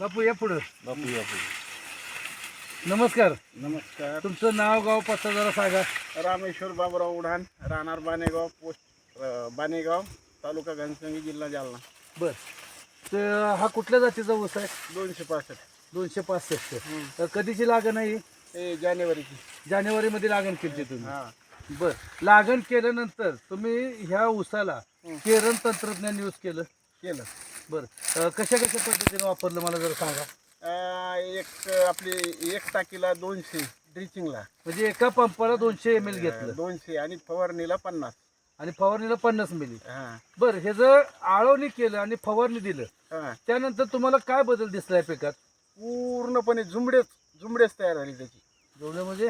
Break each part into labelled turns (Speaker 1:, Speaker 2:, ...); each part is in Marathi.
Speaker 1: बापू या पुढं.
Speaker 2: बापू या
Speaker 1: नमस्कार.
Speaker 3: नमस्कार.
Speaker 1: तुमचं नाव गाव पत्ता जरा सांगा.
Speaker 3: रामेश्वर बाबुराव उडान राहणार बानेगाव पोस्ट अ, बानेगाव तालुका घनसंगी जिल्हा जालना.
Speaker 1: बर. तर हा कुठल्या जातीचा ऊस आहे?
Speaker 3: दोनशे पासष्ट.
Speaker 1: दोनशे पासष्ट. तर कधीची लागण आहे ही?
Speaker 3: हे जानेवारीची.
Speaker 1: जानेवारीमध्ये लागण केली तुम्ही.
Speaker 3: हा.
Speaker 1: बर. लागण केल्यानंतर तुम्ही ह्या ऊसाला
Speaker 3: हं.
Speaker 1: केरन तंत्रज्ञान यूज केलं?
Speaker 3: केलं.
Speaker 1: बर. अं, कशा कशा पद्धतीने वापरलं मला जरा सांगा.
Speaker 3: अ, एक आपली एक टाकीला दोनशे ड्रिचिंगला.
Speaker 1: म्हणजे एका पंपाला दोनशे एम एल घेतलं.
Speaker 3: दोनशे आणि फवारणीला पन्नास.
Speaker 1: आणि फवारणीला पन्नास मिली
Speaker 3: हा.
Speaker 1: बर हे जर आळवणी केलं आणि फवारणी दिलं
Speaker 3: हा.
Speaker 1: त्यानंतर तुम्हाला काय बदल दिसलाय पिकात?
Speaker 3: पूर्णपणे झुंबडेच झुंबडेच तयार झाली त्याची.
Speaker 1: जेवढे म्हणजे?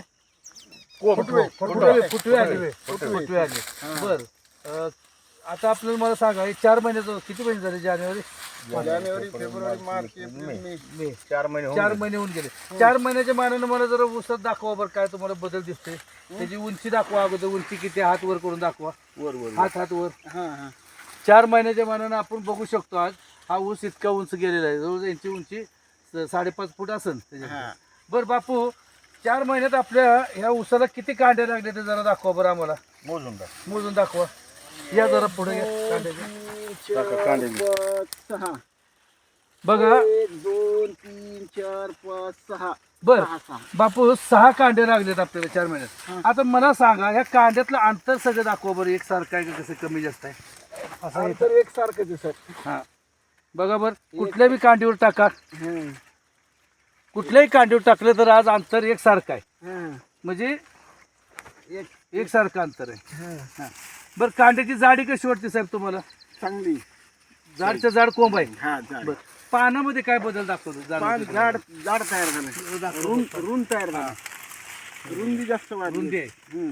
Speaker 3: फुटवे
Speaker 1: फुटवे फुटवे. आले.
Speaker 3: फुटवे.
Speaker 1: फुटवे. आले. बर. अं, आता आपल्याला मला सांगा हे चार महिन्याचं किती महिने झाले जानेवारी?
Speaker 3: जानेवारी फेब्रुवारी मार्च एप्रिल मे.
Speaker 1: मे.
Speaker 2: चार महिने होऊन
Speaker 1: चार
Speaker 2: गेले.
Speaker 1: महिने होऊन गेले. चार महिन्याच्या मानानं मला जरा उसत दाखवा बरं काय तुम्हाला बदल दिसते त्याची उंची दाखवा अगोदर उंची किती हात वर करून दाखवा.
Speaker 2: वर वर
Speaker 1: हात हात वर.
Speaker 3: हा हा.
Speaker 1: चार महिन्याच्या मानानं आपण बघू शकतो आज हा ऊस इतका उंच गेलेला आहे. जवळ यांची उंची स- साडेपाच फूट असेल त्याच्यात
Speaker 3: हा.
Speaker 1: बरं बापू चार महिन्यात आपल्या ह्या ऊसाला किती कांडे लागले ते जरा दाखवा बरं आम्हाला.
Speaker 2: मोजून टाक
Speaker 1: मोजून दाखवा. या जरा पुढे या कांड्याच्या
Speaker 2: टाका कांदे बी.
Speaker 3: पाच सहा.
Speaker 1: बघा.
Speaker 3: एक दोन तीन चार पाच सहा.
Speaker 1: बर.
Speaker 3: सहा सहा.
Speaker 1: बापू सहा कांडे लागलेत आपल्याला चार महिन्यात. आता मला सांगा ह्या कांड्यातलं अंतर सगळं दाखवा बरं एक सारखं आहे का कसं कमी जास्त आहे? असं आहे
Speaker 3: तर एक सारखंच आहे सर.
Speaker 1: हा. बघा बरं कुठल्या बी कांडीवर टाका.
Speaker 3: हं,
Speaker 1: कुठल्याही कांडीवर टाकलं तर आज अंतर एक सारखं आहे.
Speaker 3: हं,
Speaker 1: म्हणजे
Speaker 3: एक.
Speaker 1: एक सारखं अंतर आहे.
Speaker 3: हं.
Speaker 1: हा. बरं कांड्याची जाडी कशी वाटते साहेब तुम्हाला?
Speaker 3: चांगली.
Speaker 1: जाडच्या जाड कोंब आहे.
Speaker 3: हा झाड
Speaker 1: बरं पानामध्ये काय बदल दाखवतो
Speaker 3: पान
Speaker 1: जाड
Speaker 3: झाड झाड तयार झालं. रुंद रुंद तयार झालं. रुंदी जास्त वाढली.
Speaker 1: रुंदी आहे.
Speaker 3: हं.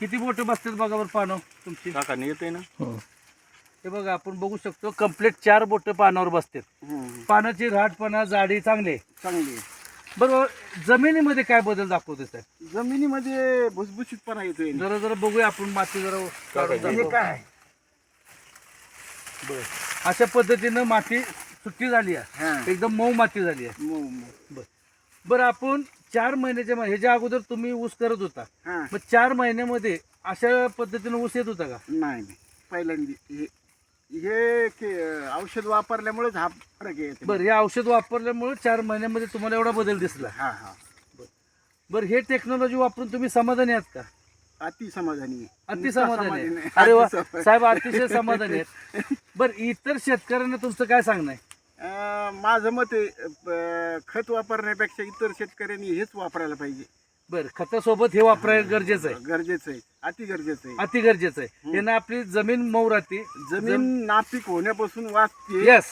Speaker 1: किती मोठं बसतात बघा बरं पानं तुमची?
Speaker 2: काका येते ना?
Speaker 1: हे. बघा आपण बघू शकतो कंप्लीट चार बोट पानावर बसतात.
Speaker 3: हं.
Speaker 1: पानाची राहटपणा जाडी चांगली आहे.
Speaker 3: चांगली आहे.
Speaker 1: बरोबर जमिनीमध्ये काय बदल दाखवते साहेब?
Speaker 3: जमिनीमध्ये भुसभुशीतपणा येतोय.
Speaker 1: जरा जरा बघूया आपण माती जरा काढून
Speaker 3: हे
Speaker 1: दाखवू.
Speaker 3: काय?
Speaker 1: बरं. अशा पद्धतीनं माती सुट्टी झाली आहे.
Speaker 3: हा.
Speaker 1: एकदम मऊ माती झाली आहे.
Speaker 3: मऊ, मऊ.
Speaker 1: बरं आपण चार महिन्याच्या मा- ह्याच्या अगोदर तुम्ही ऊस करत होता.
Speaker 3: हा.
Speaker 1: मग चार महिन्यामध्ये अशा पद्धतीनं ऊस येत होता का?
Speaker 3: नाही नाही. पहिल्यांदा हे हे के- औषध वापरल्यामुळेच हा फरक येते
Speaker 1: बरं हे औषध वापरल्यामुळे चार महिन्यामध्ये तुम्हाला एवढा बदल दिसला.
Speaker 3: हा हा.
Speaker 1: बरं हे टेक्नॉलॉजी वापरून तुम्ही समाधानी आहात का?
Speaker 3: अति समाधानी आहे.
Speaker 1: अति समाधानी आहे. अरे वा. साहेब अतिशय समाधानी आहेत. बरं इतर शेतकऱ्यांना तुमचं काय सांगणं आहे?
Speaker 3: अं, माझं मत आहे अं, खत वापरण्यापेक्षा इतर शेतकऱ्यांनी हेच वापरायला पाहिजे.
Speaker 1: बरं खतासोबत हे वापरायला गरजेचं आहे.
Speaker 3: गरजेचं आहे. अति गरजेचं आहे.
Speaker 1: अति गरजेचं आहे. यानं आपली जमीन मऊ राहते
Speaker 3: जमीन नापीक होण्यापासून वाचते.
Speaker 1: येस.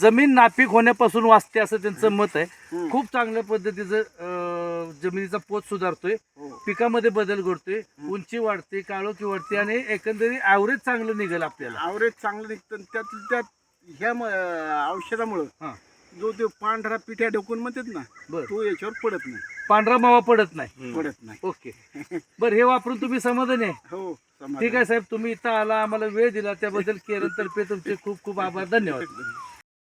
Speaker 1: जमीन नापीक होण्यापासून वाचते असं त्यांचं मत आहे. खूप चांगल्या पद्धतीचं जमिनीचा पोत सुधारतोय.
Speaker 3: हो.
Speaker 1: पिकामध्ये बदल घडतोय. उंची वाढते काळोखी वाढते आणि एकंदरीत ॲव्हरेज चांगलं निघेल आपल्याला.
Speaker 3: आवरेज चांगलं निघतं त्यात त्यात ह्या औषधामुळं
Speaker 1: हा.
Speaker 3: जो तो पांढरा पिठ्या ढोकून म्हणतात ना
Speaker 1: बरं.
Speaker 3: तो याच्यावर पडत नाही.
Speaker 1: पांढरा मावा पडत नाही.
Speaker 3: पडत नाही.
Speaker 1: ओके. बरं हे वापरून तुम्ही समाधानी आहे?
Speaker 3: हो.
Speaker 1: ठीक आहे साहेब तुम्ही इथं आला आम्हाला वेळ दिला त्याबद्दल केरळ तर्फे तुमचे खूप खूप आभार. धन्यवाद.